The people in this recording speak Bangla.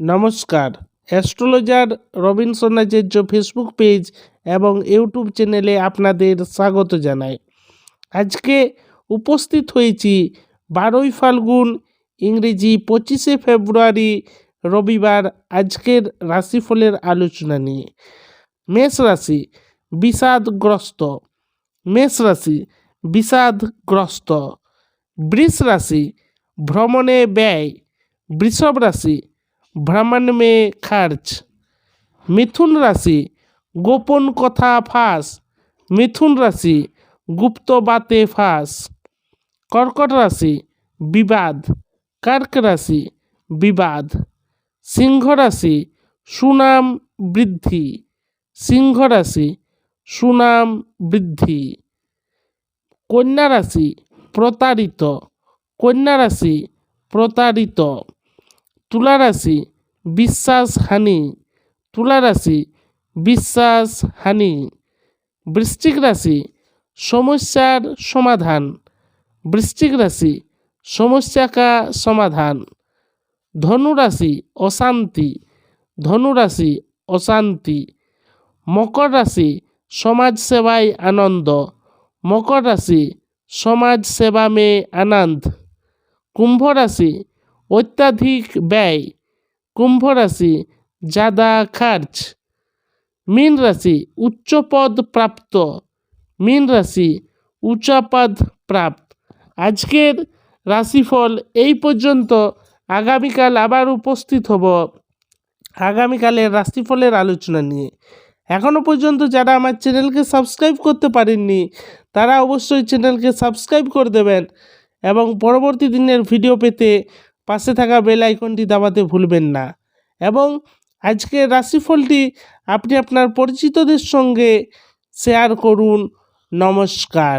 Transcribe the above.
নমস্কার। Astrologer Robinson Acharya Facebook page এবং ইউটিউব চ্যানেলে আপনাদের স্বাগত জানাই। আজকে উপস্থিত হয়েছি বারোই ফাল্গুন, ইংরেজি পঁচিশে ফেব্রুয়ারি, রবিবার আজকের রাশিফলের আলোচনা নিয়ে। মেষ রাশি বিষাদগ্রস্ত। মেষ রাশি বিষাদগ্রস্ত। বৃষ রাশি ভ্রমণে ব্যয়। বৃষভ রাশি ভ্রমণ মে খরচ। মিথুন রাশি, গোপন কথা ফাঁস। মিথুন রাশি, গুপ্ত বাতে ফাঁস। কর্কট রাশি, বিবাদ। কর্ক রাশি, বিবাদ। সিংহ রাশি, সুনাম বৃদ্ধি। সিংহ রাশি, সুনাম বৃদ্ধি। কন্যা রাশি, প্রতারিত। কন্যা রাশি, প্রতারিত। তুলা রাশি বিশ্বাসহানি। তুলা রাশি বিশ্বাসহানি। বৃশ্চিক রাশি, সমস্যার সমাধান। বৃশ্চিক রাশি সমস্যা কা সমাধান। ধনু রাশি, অশান্তি। ধনু রাশি, অশান্তি। মকর রাশি সমাজ সেবায় আনন্দ। মকর রাশি সমাজ সেবা মে আনন্দ। কুম্ভ রাশি অত্যাধিক ব্যয় কুম্ভ রাশি জাদা খার্চ মীন রাশি উচ্চ পদ প্রাপ্ত মীন রাশি উচ্চাপদ প্রাপ্ত। আজকের রাশিফল এই পর্যন্ত। আগামীকাল আবার উপস্থিত হব আগামীকালের রাশিফলের আলোচনা নিয়ে। এখনও পর্যন্ত যারা আমার চ্যানেলকে সাবস্ক্রাইব করতে পারেননি, তারা অবশ্যই চ্যানেলকে সাবস্ক্রাইব করে দেবেন এবং পরবর্তী দিনের ভিডিও পেতে পাশে থাকা বেল আইকনটি দাবাতে ভুলবেন না। এবং আজকের রাশিফলটি আপনি আপনার পরিচিতদের সঙ্গে শেয়ার করুন। নমস্কার।